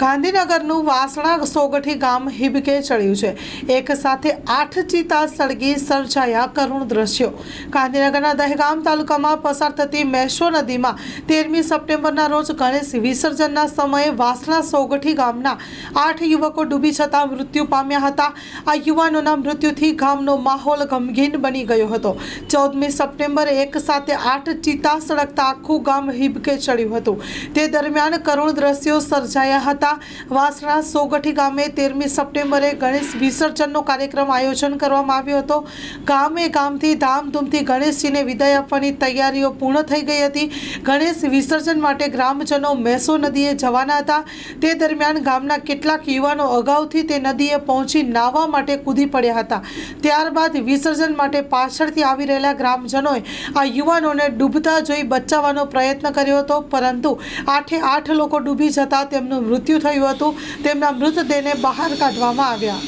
ગાંધીનગરનું વાસણા સોગઠી ગામ હિબકે ચડ્યું છે. એક સાથે આઠ ચિતા સળગી સર્જાયા કરુણ દ્રશ્યો. ગાંધીનગરના દહેગામ તાલુકામાં પસાર થતી મેશો નદીમાં તેરમી સપ્ટેમ્બરના રોજ ગણેશ વિસર્જનના સમયે વાસણા સોગઠી ગામના આઠ યુવકો ડૂબી જતાં મૃત્યુ પામ્યા હતા. આ યુવાનોના મૃત્યુથી ગામનો માહોલ ગમગીન બની ગયો હતો. ચૌદમી સપ્ટેમ્બરે એક સાથે આઠ ચિતા સળગતા આખું ગામ હિબકે ચડ્યું હતું. તે દરમિયાન કરુણ દ્રશ્યો સર્જાયા હતા. વાસણા સોગઠી ગામે તેરમી સપ્ટેમ્બરે ગણેશ વિસર્જનનો કાર્યક્રમ આયોજન કરવામાં આવ્યો હતો. ગામે ગામથી ધામધૂમથી ગણેશજીને વિદાય આપવાની તૈયારીઓ પૂર્ણ થઈ ગઈ હતી. ગણેશ વિસર્જન માટે ગ્રામજનો મેસો નદીએ જવાના હતા. તે દરમિયાન ગામના કેટલાક યુવાનો અગાઉથી તે નદીએ પહોંચી નાહવા માટે કૂદી પડ્યા હતા. ત્યારબાદ વિસર્જન માટે પાછળથી આવી રહેલા ગ્રામજનોએ આ યુવાનોને ડૂબતા જોઈ બચાવવાનો પ્રયત્ન કર્યો હતો, પરંતુ આઠે આઠ લોકો ડૂબી જતા તેમનું મૃત્યુ થયું હતું. તેમના મૃતદેહને બહાર કાઢવામાં આવ્યા.